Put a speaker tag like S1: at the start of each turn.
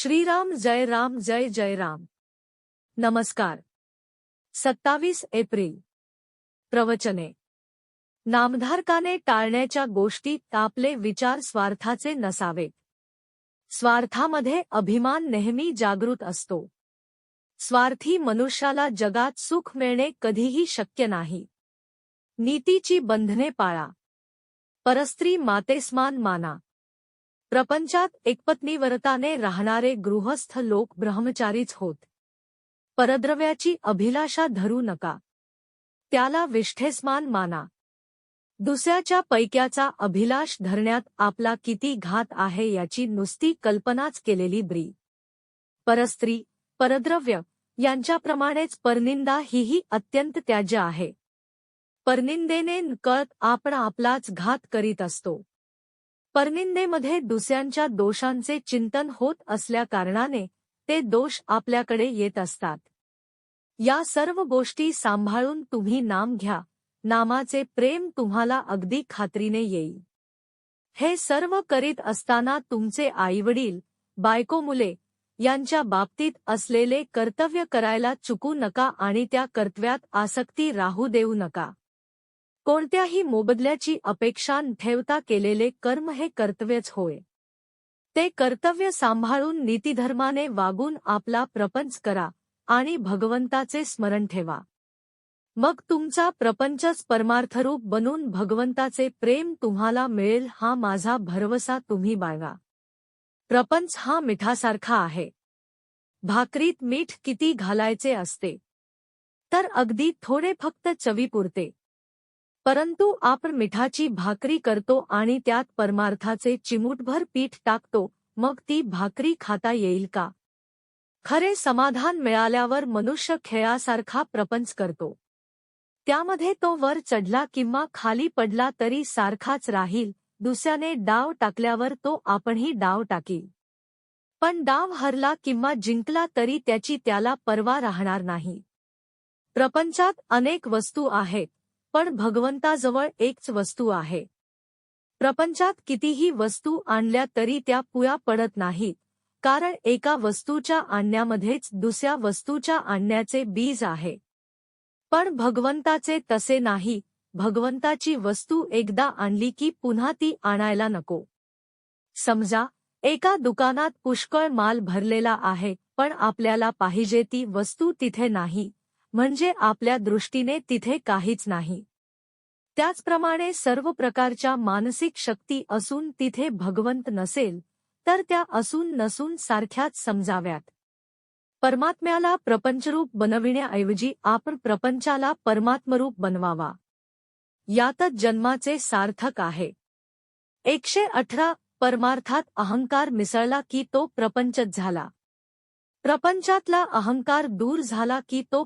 S1: श्रीराम जय राम जय जय राम। नमस्कार। सत्तावीस एप्रिल। प्रवचने। नामधारकाने टाळण्याच्या गोष्टीत आपले विचार स्वार्थाचे नसावेत स्वार्थामध्ये अभिमान नेहमी जागृत असतो. स्वार्थी मनुष्याला जगात सुख मिळणे कधीही शक्य नाही. नीतीची बंधने पाळा. परस्त्री मातेस्मान माना. प्रपंचात एकपत्नीव्रताने राहणारे गृहस्थ लोक ब्रह्मचारीच होत. परद्रव्याची अभिलाषा धरू नका. त्याला विष्ठेस्मान माना. दुसऱ्याच्या पैक्याचा अभिलाष धरण्यात आपला किती घात आहे याची नुसती कल्पनाच केलेली ब्री. परस्त्री परद्रव्य यांच्याप्रमाणेच परनिंदा हीही अत्यंत त्याज्य आहे. परनिंदेने कळत आपण आपलाच घात करीत असतो. परनिंदेमध्ये दुसऱ्यांच्या दोषांचे चिंतन होत असल्याकारणाने ते दोष आपल्याकडे येत असतात. या सर्व गोष्टी सांभाळून तुम्ही नाम घ्या. नामाचे प्रेम तुम्हाला अगदी खात्रीने येईल. हे सर्व करीत असताना तुमचे आईवडील बायको मुले यांच्या बाबतीत असलेले कर्तव्य करायला चुकू नका आणि त्या कर्तव्यात आसक्ती राहू देऊ नका. कोणत्याही मोबदल्याची अपेक्षा ठेवता केलेले कर्म हे कर्तव्यच होय. ते कर्तव्य सांभाळून नीतिधर्माने वागून आपला प्रपंच करा आणि भगवंताचे स्मरण ठेवा. मग तुमचा प्रपंचच परमार्थरूप बनून भगवंताचे प्रेम तुम्हाला मिळेल हा माझा भरवसा तुम्ही बाळगा. प्रपंच हा मिठासारखा आहे. भाकरीत मीठ किती घालायचे असते. तर अगदी थोडे फक्त चवीपुरते परंतु आपण मिठाची भाकरी करतो आणि त्यात परमार्थाचे चिमूटभर पीठ टाकतो मग ती भाकरी खाता येईल का? खरे समाधान मिळाल्यावर मनुष्य खेळासारखा प्रपंच करतो. त्यामध्ये तो वर चढला किंवा खाली पडला तरी सारखाच राहील दुसऱ्याने डाव टाकल्यावर तो आपणही डाव टाकील. पण डाव हरला किंवा जिंकला तरी त्याची त्याला पर्वा राहणार नाही. प्रपंचात अनेक वस्तू आहेत पण भगवंताजवळ एकच वस्तू आहे. प्रपंचात कितीही वस्तू आणल्या तरी त्या पुया पडत नाहीत. कारण एका वस्तूच्या आणण्यामध्येच दुसऱ्या वस्तूच्या आणण्याचे बीज आहे. पण भगवंताचे तसे नाही. भगवंताची वस्तू एकदा आणली की पुन्हा ती आणायला नको. समजा एका दुकानात पुष्कळ माल भरलेला आहे पण आपल्याला पाहिजे ती वस्तू तिथे नाही. म्हणजे आपल्या दृष्टीने तिथे काहीच नाही. त्याचप्रमाणे सर्व प्रकारच्या मानसिक शक्ती असून तिथे भगवंत नसेल तर त्या असून नसून सारख्याच समजाव्यात. परमात्म्याला प्रपंचरूप बनविण्याऐवजी आपण प्रपंचाला परमात्मरूप बनवावा. यातच जन्माचे सार्थक आहे. एकशे अठरा परमार्थात अहंकार मिसळला की तो प्रपंचच झाला. प्रपंचातला अहंकार दूर झाला की तो